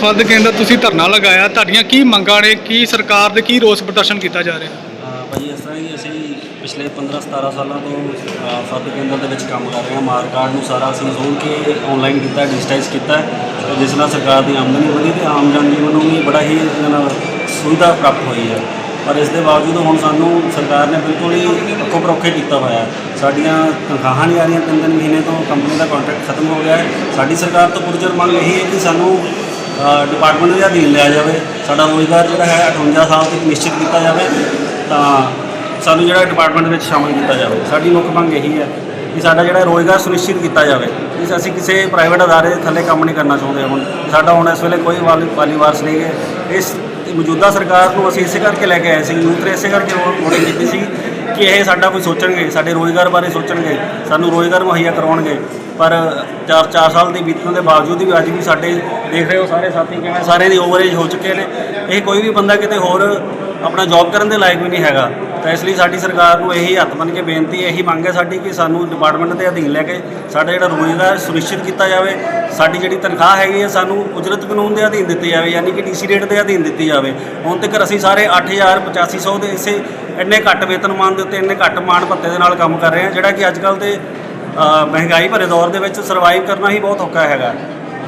ਫੰਦ ਕੇਂਦਰ ਤੁਸੀਂ ਧਰਨਾ ਲਗਾਇਆ ਤੁਹਾਡੀਆਂ ਕੀ ਮੰਗਾਂ ਨੇ ਕੀ ਸਰਕਾਰ ਦੇ ਕੀ ਰੋਸ ਪ੍ਰਦਰਸ਼ਨ ਕੀਤਾ ਜਾ ਰਿਹਾ? ਅਹ ਭਾਜੀ ਇਸ ਤਰ੍ਹਾਂ ਹੀ ਅਸੀਂ ਪਿਛਲੇ 15 17 ਸਾਲਾਂ ਤੋਂ ਅਹ, ਕੇਂਦਰ ਦੇ ਵਿੱਚ ਕੰਮ ਕਰ ਰਹੇ ਹਾਂ। ਮਾਰ ਕਾਰਡ ਨੂੰ ਸਾਰਾ ਅਸੀਂ ਜ਼ੋਨ ਕੇ ਆਨਲਾਈਨ ਕੀਤਾ ਡਿਜੀਟਾਈਜ਼ ਕੀਤਾ। ਤੇ ਜਿਸ ਨਾਲ ਸਰਕਾਰ ਦੀ ਆਮਦਨੀ ਵਧੀ ਤੇ ਆਮ ਜਨ ਜੀਵਨ ਨੂੰ ਵੀ ਬੜਾ ਹੀ ਨਾਲ ਸੁਵਿਧਾ ਪ੍ਰਾਪਤ ਹੋਈ ਹੈ। ਪਰ ਇਸ ਦੇ ਬਾਵਜੂਦ ਹੁਣ ਸਾਨੂੰ ਸਰਕਾਰ ਨੇ ਬਿਲਕੁਲ ਹੀ ਅੱਖੋਂ ਪਰੋਖੇ ਕੀਤਾ ਹੋਇਆ ਹੈ। ਸਾਡੀਆਂ ਤਨਖਾਹਾਂ ਨਹੀਂ ਆ ਰਹੀਆਂ ਤਿੰਨ ਤਿੰਨ ਮਹੀਨੇ ਤੋਂ ਕੰਪਨੀ ਦਾ ਕੰਟਰੈਕਟ ਖਤਮ ਹੋ ਗਿਆ ਹੈ। ਸਾਡੀ ਸਰਕਾਰ ਤੋਂ ਪੁਰਜਰ ਮੰਗ ਇਹੀ ਹੈ ਕਿ ਸਾਨੂੰ ਡਿਪਾਰਟਮੈਂਟ ਦੇ ਅਧੀਨ ਲਿਆ ਜਾਵੇ। ਸਾਡਾ ਰੋਜ਼ਗਾਰ ਜਿਹੜਾ ਹੈ 58 ਸਾਲ ਤੱਕ ਨਿਸ਼ਚਿਤ ਕੀਤਾ ਜਾਵੇ। ਤਾਂ ਸਾਨੂੰ ਜਿਹੜਾ ਡਿਪਾਰਟਮੈਂਟ ਵਿੱਚ ਸ਼ਾਮਲ ਕੀਤਾ ਜਾਵੇ। ਸਾਡੀ ਮੁੱਖ ਮੰਗ ਇਹੀ ਹੈ ਕਿ ਸਾਡਾ ਜਿਹੜਾ ਰੋਜ਼ਗਾਰ ਸੁਨਿਸ਼ਚਿਤ ਕੀਤਾ ਜਾਵੇ। ਕਿ ਅਸੀਂ ਕਿਸੇ ਪ੍ਰਾਈਵੇਟ ਅਦਾਰੇ ਦੇ ਥੱਲੇ ਕੰਮ ਨਹੀਂ ਕਰਨਾ ਚਾਹੁੰਦੇ ਹੁਣ। ਸਾਡਾ ਹੁਣ ਇਸ ਵੇਲੇ ਕੋਈ ਵਾਲੀ ਵਾਲੀ ਵਾਰਸ ਨਹੀਂ ਹੈ। ਇਸ ਮੌਜੂਦਾ ਸਰਕਾਰ ਨੂੰ ਅਸੀਂ ਇਸੇ ਕਰਕੇ ਲੈ ਕੇ ਆਏ ਸੀ ਯੂਥ ਨੇ ਇਸੇ ਕਰਕੇ ਵੋਟਿੰਗ ਕੀਤੀ ਸੀ ਕਿ ਇਹ ਸਾਡਾ ਕੋਈ ਸੋਚਣਗੇ, ਸਾਡੇ ਰੋਜ਼ਗਾਰ ਬਾਰੇ ਸੋਚਣਗੇ, ਸਾਨੂੰ ਰੋਜ਼ਗਾਰ ਮੁਹੱਈਆ ਕਰਵਾਉਣਗੇ। ਪਰ 4-4 ਸਾਲ ਦੇ ਬੀਤਣ ਦੇ ਬਾਵਜੂਦ ਵੀ ਅੱਜ ਵੀ ਸਾਡੇ ਦੇਖ ਰਹੇ ਹੋ ਸਾਰੇ ਸਾਥੀ ਕਿਵੇਂ ਸਾਰੇ ਦੀ ਓਵਰਏਜ ਹੋ ਚੁੱਕੇ ਨੇ। ਇਹ ਕੋਈ ਵੀ ਬੰਦਾ ਕਿਤੇ ਹੋਰ ਆਪਣਾ ਜੌਬ ਕਰਨ ਦੇ ਲਾਇਕ ਵੀ ਨਹੀਂ ਹੈਗਾ। ਤਾਂ ਇਸ ਲਈ ਸਾਡੀ ਸਰਕਾਰ ਨੂੰ ਇਹੀ ਹੱਥ ਬੰਨ੍ਹ ਕੇ ਬੇਨਤੀ ਇਹੀ ਮੰਗ ਹੈ ਸਾਡੀ ਕਿ ਸਾਨੂੰ ਡਿਪਾਰਟਮੈਂਟ ਦੇ ਅਧੀਨ ਲੈ ਕੇ ਸਾਡਾ ਜਿਹੜਾ ਰੋਜ਼ਗਾਰ ਸੁਨਿਸ਼ਚਿਤ ਕੀਤਾ ਜਾਵੇ, ਸਾਡੀ ਜਿਹੜੀ ਤਨਖਾਹ ਹੈਗੀ ਹੈ, ਸਾਨੂੰ ਉਜਰਤ ਕਾਨੂੰਨ ਦੇ ਅਧੀਨ ਦਿੱਤੀ ਜਾਵੇ, ਯਾਨੀ ਕਿ ਡੀਸੀ ਰੇਟ ਦੇ ਅਧੀਨ ਦਿੱਤੀ ਜਾਵੇ। ਹੁਣ ਤੱਕ ਅਸੀਂ ਸਾਰੇ 8000 8500 ਦੇ ਇਸੇ ਇੰਨੇ ਘੱਟ ਵੇਤਨਮਾਨ ਦੇ ਉੱਤੇ, ਇੰਨੇ ਘੱਟ ਮਾਣ ਭੱਤੇ ਦੇ ਨਾਲ ਕੰਮ ਕਰ ਰਹੇ ਹਾਂ, ਜਿਹੜਾ ਕਿ ਅੱਜ ਕੱਲ੍ਹ ਦੇ ਮਹਿੰਗਾਈ ਭਰੇ ਦੌਰ ਦੇ ਵਿੱਚ ਸਰਵਾਈਵ ਕਰਨਾ ਹੀ ਬਹੁਤ ਔਖਾ ਹੈਗਾ।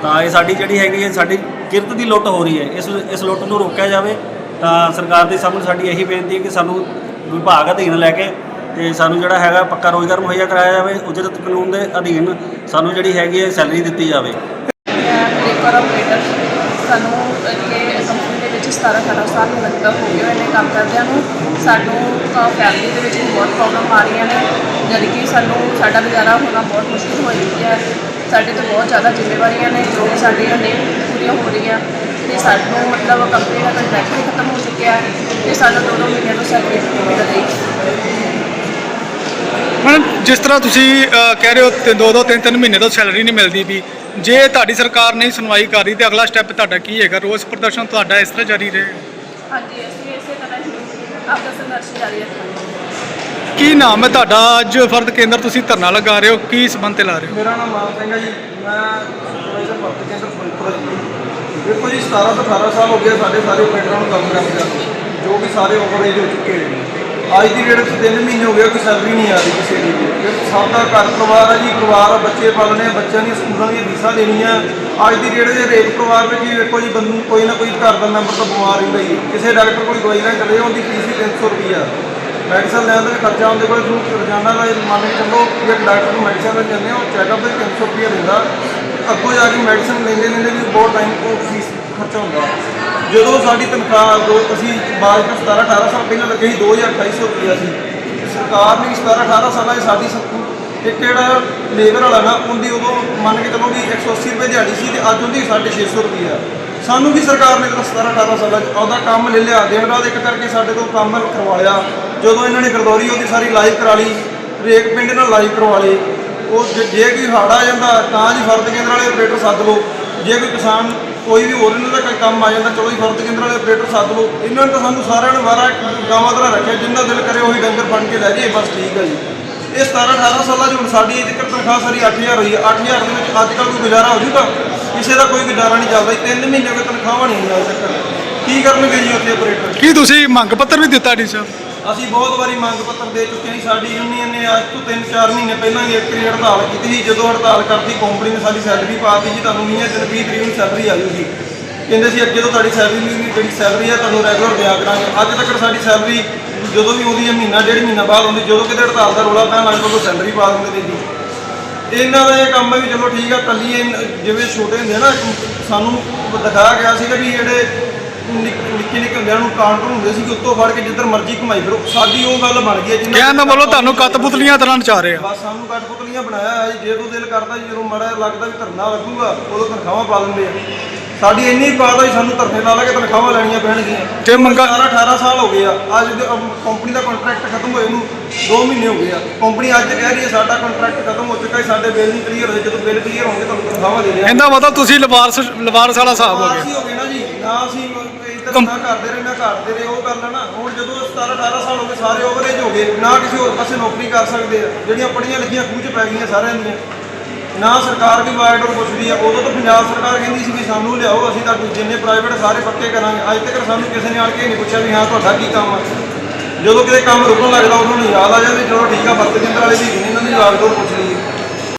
ਤਾਂ ਇਹ ਸਾਡੀ ਜਿਹੜੀ ਹੈਗੀ ਹੈ, ਸਾਡੀ ਕਿਰਤ ਦੀ ਲੁੱਟ ਹੋ ਰਹੀ ਹੈ। ਇਸ ਇਸ ਲੁੱਟ ਨੂੰ ਰੋਕਿਆ ਜਾਵੇ ਤਾਂ ਸਰਕਾਰ ਦੇ ਸਾਹਮਣੇ ਸਾਡੀ ਇਹੀ ਬੇਨਤੀ ਹੈ ਕਿ ਸਾਨੂੰ ਵਿਭਾਗ ਅਧੀਨ ਲੈ ਕੇ, ਤੇ ਸਾਨੂੰ ਜਿਹੜਾ ਹੈਗਾ ਪੱਕਾ ਰੋਜ਼ਗਾਰ ਮੁਹੱਈਆ ਕਰਾਇਆ ਜਾਵੇ ਉਜਰਤ ਕਾਨੂੰਨ ਦੇ ਅਧੀਨ ਸਾਨੂੰ ਜਿਹੜੀ ਹੈਗੀ ਹੈ ਸੈਲਰੀ ਦਿੱਤੀ ਜਾਵੇ। ਲੇਬਰ ਆਪਰੇਟਰ ਸਾਨੂੰ ਇੱਥੇ ਕੰਪਨੀ ਦੇ ਵਿੱਚ 17 18 ਸਾਲ ਲਗਭਗ ਹੋ ਗਏ ਹੋਏ ਨੇ ਕੰਮ ਕਰਦਿਆਂ ਨੂੰ। ਸਾਨੂੰ ਫੈਮਿਲੀ ਦੇ ਵਿੱਚ ਵੀ ਬਹੁਤ ਪ੍ਰੋਬਲਮ ਆ ਰਹੀਆਂ ਨੇ ਜਦ ਕਿ ਸਾਨੂੰ ਸਾਡਾ ਗੁਜ਼ਾਰਾ ਹੋਣਾ ਬਹੁਤ ਮੁਸ਼ਕਿਲ ਹੋ ਚੁੱਕਿਆ ਹੈ। ਸਾਡੇ ਤੇ ਬਹੁਤ ਜ਼ਿਆਦਾ ਜ਼ਿੰਮੇਵਾਰੀਆਂ ਨੇ ਜੋ ਕਿ ਸਾਡੀਆਂ ਨਹੀਂ ਪੂਰੀਆਂ ਹੋ ਰਹੀਆਂ। ਤੇ ਸਾਨੂੰ ਮਤਲਬ ਕੰਪਨੀ ਦਾ ਕੰਟਰੈਕਟ ਵੀ ਖਤਮ ਹੋ ਚੁੱਕਿਆ ਹੈ ਤੇ ਸਾਨੂੰ ਦੋ ਦੋ ਮਹੀਨਿਆਂ ਤੋਂ ਸੈਲਰੀ ਨਹੀਂ ਮਿਲ ਰਹੀ। ਹੁਣ ਜਿਸ ਤਰ੍ਹਾਂ ਤੁਸੀਂ ਕਹਿ ਰਹੇ ਹੋ ਤੇ ਦੋ ਦੋ ਤਿੰਨ ਤਿੰਨ ਮਹੀਨੇ ਤੋਂ ਸੈਲਰੀ ਨਹੀਂ ਮਿਲਦੀ ਵੀ ਜੇ ਤੁਹਾਡੀ ਸਰਕਾਰ ਨਹੀਂ ਸੁਣਵਾਈ ਕਰ ਰਹੀ ਤੇ ਅਗਲਾ ਸਟੈਪ ਤੁਹਾਡਾ ਕੀ ਹੈਗਾ? ਰੋਸ ਪ੍ਰਦਰਸ਼ਨ ਤੁਹਾਡਾ ਇਸ ਤਰ੍ਹਾਂ ਜਾਰੀ ਰਹੇਗਾ ਹਾਂਜੀ ਅਸੀਂ ਇਸੇ ਤਰ੍ਹਾਂ ਹੀ ਆਪਦਾ ਸੰਘਰਸ਼ ਜਾਰੀ ਰੱਖਾਂਗੇ। ਕੀ ਨਾਮ ਹੈ ਤੁਹਾਡਾ? ਅੱਜ ਫਰਦ ਕੇਂਦਰ ਤੁਸੀਂ ਧਰਨਾ ਲਗਾ ਰਹੇ ਹੋ ਕੀ ਸਬੰਧ ਤੇ ਲਾ ਰਹੇ ਹੋ? ਮੇਰਾ ਨਾਮ ਮਾਨ ਸਿੰਘ ਹੈ ਜੀ। ਮੈਂ ਸੁਪਰਵਾਈਜ਼ਰ ਭਰਤੀ ਕੇਂਦਰ ਫਿਰੋਜ਼ਪੁਰ ਜੀ। ਦੇਖੋ ਜੀ 17 ਤੋਂ 18 ਸਾਲ ਹੋ ਗਏ ਸਾਡੇ ਸਾਰੇ ਆਪਰੇਟਰਾਂ ਨੂੰ ਕੰਮ ਕਰਦੇ ਕਰਦੇ ਜੋ ਕਿ ਸਾਰੇ ਓਵਰਏਜ ਹੋ ਚੁੱਕੇ ਨੇ। ਅੱਜ ਦੀ ਡੇਟ ਵਿੱਚ 3 ਮਹੀਨੇ ਹੋ ਗਏ ਕੋਈ ਸੈਲਰੀ ਨਹੀਂ ਆ ਰਹੀ ਕਿਸੇ ਦੀ ਵੀ। ਸਭ ਦਾ ਘਰ ਪਰਿਵਾਰ ਹੈ ਜੀ ਪਰਿਵਾਰ ਬੱਚੇ ਪਾਲਣੇ ਬੱਚਿਆਂ ਦੀਆਂ ਸਕੂਲਾਂ ਦੀਆਂ ਫੀਸਾਂ ਦੇਣੀਆਂ। ਅੱਜ ਦੀ ਡੇਟ ਦੇ ਰੇਟ ਪਰਿਵਾਰ ਵਿੱਚ ਜੀ ਵੇਖੋ ਜੀ, ਬੰਦੂ ਕੋਈ ਨਾ ਕੋਈ ਘਰ ਦਾ ਮੈਂਬਰ ਤਾਂ ਬਿਮਾਰ ਰਹਿੰਦਾ ਹੀ ਹੈ। ਕਿਸੇ ਡਾਕਟਰ ਕੋਲ ਦਵਾਈ ਲੈਣ ਚਲੇ ਉਹਦੀ ਫੀਸ ਹੀ 300 ਰੁਪਈਆ। ਮੈਡੀਸਨ ਲੈਣ ਦਾ ਵੀ ਖਰਚਾ ਉਹਦੇ ਕੋਲ ਰੋਜ਼ਾਨਾ ਦਾ ਇਹ ਮੰਨ ਕੇ ਚੱਲੋ ਜੇ ਡਾਕਟਰ ਨੂੰ ਮੈਡੀਸਨ ਲੈਣ ਜਾਂਦੇ ਹੋ ਚੈੱਕਅਪ ਦੇ 300 ਰੁਪਈਆ ਦਿੰਦਾ। ਅੱਗੋਂ ਜਾ ਕੇ ਮੈਡੀਸਨ ਲੈਂਦੇ ਲੈਂਦੇ ਵੀ ਬਹੁਤ ਟਾਈਮ ਉਹ ਫੀਸ ਖਰਚਾ ਹੁੰਦਾ। ਜਦੋਂ ਸਾਡੀ ਤਨਖਾਹ ਜੋ ਅਸੀਂ ਬਾਅਦ ਵਿੱਚ 17 18 ਸਾਲ ਪਹਿਲਾਂ ਲੱਗੇ ਸੀ 2250 ਰੁਪਏ ਸੀ ਸਰਕਾਰ ਨੇ 17 18 ਸਾਲਾਂ 'ਚ ਸਾਡੀ ਇੱਕ ਜਿਹੜਾ ਲੇਬਰ ਵਾਲਾ ਨਾ, ਉਹਦੀ ਉਦੋਂ ਮੰਨ ਕੇ ਚੱਲੋ ਵੀ 180 ਰੁਪਏ ਦਿਹਾੜੀ ਸੀ ਤੇ ਅੱਜ ਉਹਦੀ 650 ਰੁਪਏ ਆ ਸਾਨੂੰ ਵੀ ਸਰਕਾਰ ਨੇ ਜਦੋਂ 17 18 ਸਾਲਾਂ 'ਚ ਉਹਦਾ ਕੰਮ ਲੈ ਲਿਆ, ਦਿਨ ਰਾਤ ਇੱਕ ਕਰਕੇ ਸਾਡੇ ਤੋਂ ਕੰਮ ਕਰਵਾ ਲਿਆ। ਜਦੋਂ ਇਹਨਾਂ ਨੇ ਗਰਦੌਰੀ ਉਹਦੀ ਸਾਰੀ ਲਾਈਵ ਕਰਾ ਲਈ, ਰੇਕ ਪਿੰਡ ਨਾਲ ਲਾਈਵ ਕਰਵਾ ਲਈ ਉਹ ਜੇ- ਜੇ ਕੋਈ ਹੜ੍ਹ ਆ ਜਾਂਦਾ, ਤਾਂ ਜੀ ਫਰਦ ਕੇਂਦਰ ਵਾਲੇ ਆਪਰੇਟਰ ਸੱਦ ਲਓ। ਜੇ ਕੋਈ ਕਿਸਾਨ, ਕੋਈ ਵੀ ਹੋਰ ਇਹਨਾਂ ਦਾ ਕੋਈ ਕੰਮ ਆ ਜਾਂਦਾ, ਚਲੋ ਜੀ ਫਰਦ ਕੇਂਦਰ ਵਾਲੇ ਆਪਰੇਟਰ ਸੱਦ ਲਓ। ਇਹਨਾਂ ਨੇ ਤਾਂ ਸਾਨੂੰ ਸਾਰਿਆਂ ਨੂੰ ਵਾਰਾ ਗਾਵਾਂ ਤਰ੍ਹਾਂ ਰੱਖਿਆ, ਜਿੰਨਾ ਦਿਲ ਕਰੇ ਉਹੀ ਡੰਗਰ ਬਣ ਕੇ ਲੈ ਜਾਈਏ, ਬਸ ਠੀਕ ਆ ਜੀ। ਇਹ 17 18 ਸਾਲਾਂ 'ਚ ਹੁਣ ਸਾਡੀ ਇਹ ਤੱਕ ਤਨਖਾਹ ਸਾਰੀ 8000 ਹੋਈ ਹੈ 8000 ਦੇ ਵਿੱਚ ਅੱਜ ਕੱਲ੍ਹ ਕੋਈ ਗੁਜ਼ਾਰਾ ਹੋ ਜੂਗਾ ਕਿਸੇ ਦਾ ਕੋਈ ਗੁਜ਼ਾਰਾ ਨਹੀਂ ਚੱਲਦਾ ਜੀ। ਤਿੰਨ ਮਹੀਨੇ ਕੋਈ ਤਨਖਾਹਾਂ ਨਹੀਂ ਆ ਅੱਜ ਕੀ ਕਰਨਗੇ ਜੀ ਉੱਥੇ ਆਪਰੇਟਰ? ਕੀ ਤੁਸੀਂ ਮੰਗ ਪੱਤਰ ਵੀ ਦਿੱਤਾ ਡੀ ਸਾਹਿਬ? ਅਸੀਂ ਬਹੁਤ ਵਾਰੀ ਮੰਗ ਪੱਤਰ ਦੇ ਚੁੱਕੇ ਹਾਂ ਸਾਡੀ ਯੂਨੀਅਨ ਨੇ ਅੱਜ ਤੋਂ 3-4 ਮਹੀਨੇ ਪਹਿਲਾਂ ਵੀ ਇੱਕ ਵਾਰੀ ਹੜਤਾਲ ਕੀਤੀ ਸੀ, ਜਦੋਂ ਹੜਤਾਲ ਕਰਤੀ ਕੰਪਨੀ ਨੇ ਸਾਡੀ ਸੈਲਰੀ ਪਾਤੀ ਜੀ, ਤੁਹਾਨੂੰ 20 ਦਿਨ 20 ਤਰੀਕ ਨੂੰ ਸੈਲਰੀ ਆ ਜੂਗੀ। ਕਹਿੰਦੇ ਸੀ, ਅੱਗੇ ਤੋਂ ਤੁਹਾਡੀ ਸੈਲਰੀ ਨਹੀਂ ਜਿਹੜੀ ਸੈਲਰੀ ਆ, ਤੁਹਾਨੂੰ ਰੈਗੂਲਰ ਦਿਆ ਕਰਾਂਗੇ। ਅੱਜ ਤੱਕ ਸਾਡੀ ਸੈਲਰੀ ਜਦੋਂ ਵੀ ਆਉਂਦੀ ਹੈ, ਮਹੀਨਾ, ਡੇਢ ਮਹੀਨਾ ਬਾਅਦ ਆਉਂਦੀ, ਜਦੋਂ ਕਿਤੇ ਹੜਤਾਲ ਦਾ ਰੋਲਾ ਪੈਣ ਲੱਗ ਜਾਂਦਾ ਸੈਲਰੀ ਪਾ ਦਿੰਦੇ ਨੇ ਜੀ। ਇਹਨਾਂ ਦਾ ਇਹ ਕੰਮ ਹੈ ਵੀ ਚਲੋ ਠੀਕ ਆ ਕੱਲੀ ਇਹ ਜਿਵੇਂ ਛੋਟੇ ਹੁੰਦੇ ਆ ਨਾ, ਸਾਨੂੰ ਦਿਖਾਇਆ ਗਿਆ ਸੀਗਾ ਵੀ ਜਿਹੜੇ ਨਿੱਕ- ਨਿੱਕੇ ਨਿੱਕੇ ਹੁੰਦਿਆਂ ਨੂੰ ਕਾਂਟਰ ਹੁੰਦੇ ਸੀ ਕਿ ਉੱਤੋਂ ਫੜ ਕੇ ਜਿੱਧਰ ਮਰਜ਼ੀ ਘੁਮਾਈ ਫਿਰੋ। ਸਾਡੀ ਉਹ ਗੱਲ ਬਣ ਗਈ ਹੈ ਜਿੰਨਾ ਕਹਿਣ ਦਾ ਮਤਲਬ ਤੁਹਾਨੂੰ ਕਤਪੁਤਲੀਆਂ ਤਰ੍ਹਾਂ ਨਚਾ ਰਹੇ ਆ। ਬਸ ਸਾਨੂੰ ਕਠਪੁਤਲੀਆਂ ਬਣਾਇਆ ਹੈ ਜੀ ਜੇ ਤੋਂ ਦਿਲ ਕਰਦਾ ਜੀ ਜਦੋਂ ਮੜਾ ਲੱਗਦਾ ਵੀ ਧਰਨਾ ਲੱਗੂਗਾ ਉਦੋਂ ਤਨਖਾਹਾਂ ਪਾ ਦਿੰਦੇ ਆ। ਸਾਡੀ ਇੰਨੀ ਪਾਦਾ ਜੀ ਸਾਨੂੰ ਧਰਨੇ ਲਾ ਲਾ ਕੇ ਤਨਖਾਹਾਂ ਲੈਣੀਆਂ ਪੈਣਗੀਆਂ। ਤੇ ਮੰਗਾ 18 18 ਸਾਲ ਹੋ ਗਏ ਆ। ਅੱਜ ਕੰਪਨੀ ਦਾ ਕੰਟਰੈਕਟ ਖਤਮ ਹੋਏ ਨੂੰ 2 ਮਹੀਨੇ ਹੋ ਗਏ ਆ। ਕੰਪਨੀ ਅੱਜ ਕਹਿ ਰਹੀ ਹੈ ਸਾਡਾ ਕੰਟਰੈਕਟ ਖਤਮ ਹੋ ਚੁੱਕਾ ਹੈ ਸਾਡੇ ਬਿੱਲ ਨਹੀਂ ਕਲੀਅਰ ਹੋਏ। ਜਦੋਂ ਬਿੱਲ ਕਲੀਅਰ ਹੋਣਗੇ ਤੁਹਾਨੂੰ ਤਨਖਾਹਾਂ ਦੇ ਦਿਆਂਗੇ। ਇਹਦਾ ਮਤਲਬ ਤੁਸੀਂ ਲਵਾਰਸ ਲਵਾਰਸ ਵਾਲਾ ਹਿਸਾਬ ਹੋ ਗਿਆ ਅਸੀਂ ਹੋ ਗਏ ਨਾ ਜੀ ਨਾ ਅਸੀਂ ਇੱਧਰ ਕਰਦੇ ਰਹੇ ਨਾ ਕਰਦੇ ਰਹੇ, ਉਹ ਗੱਲ ਹੈ ਨਾ। ਹੁਣ ਜਦੋਂ 17 18 ਸਾਲ ਹੋ ਗਏ, ਸਾਰੇ ਓਵਰੇਜ ਹੋ ਗਏ, ਨਾ ਕਿਸੇ ਹੋਰ ਪਾਸੇ ਨੌਕਰੀ ਕਰ ਸਕਦੇ ਆ। ਜਿਹੜੀਆਂ ਪੜ੍ਹੀਆਂ ਲਿਖੀਆਂ ਖੂਹ 'ਚ ਪੈ ਗਈਆਂ ਸਾਰਿਆਂ ਦੀਆਂ। ਨਾ ਸਰਕਾਰ ਵੀ ਵਾਈਡ ਔਰ ਪੁੱਛਦੀ ਹੈ ਉਦੋਂ ਤਾਂ ਪੰਜਾਬ ਸਰਕਾਰ ਕਹਿੰਦੀ ਸੀ ਵੀ ਸਾਨੂੰ ਲਿਆਓ, ਅਸੀਂ ਤਾਂ ਜਿੰਨੇ ਪ੍ਰਾਈਵੇਟ ਸਾਰੇ ਪੱਕੇ ਕਰਾਂਗੇ। ਅੱਜ ਤੱਕ ਸਾਨੂੰ ਕਿਸੇ ਨੇ ਆਣ ਕੇ ਨਹੀਂ ਪੁੱਛਿਆ ਵੀ ਹਾਂ, ਤੁਹਾਡਾ ਕੀ ਕੰਮ ਆ? ਜਦੋਂ ਕਿਤੇ ਕੰਮ ਰੁਕਣ ਲੱਗਦਾ, ਉਦੋਂ ਨੂੰ ਯਾਦ ਆ ਜਾਂਦੀ, ਚਲੋ ਠੀਕ ਆ, ਵਰਤ ਕੇਂਦਰ ਵਾਲੇ ਵੀ ਇਹਨਾਂ ਦੀ ਲਾਗਡੋਰ ਪੁੱਛ ਲਈਏ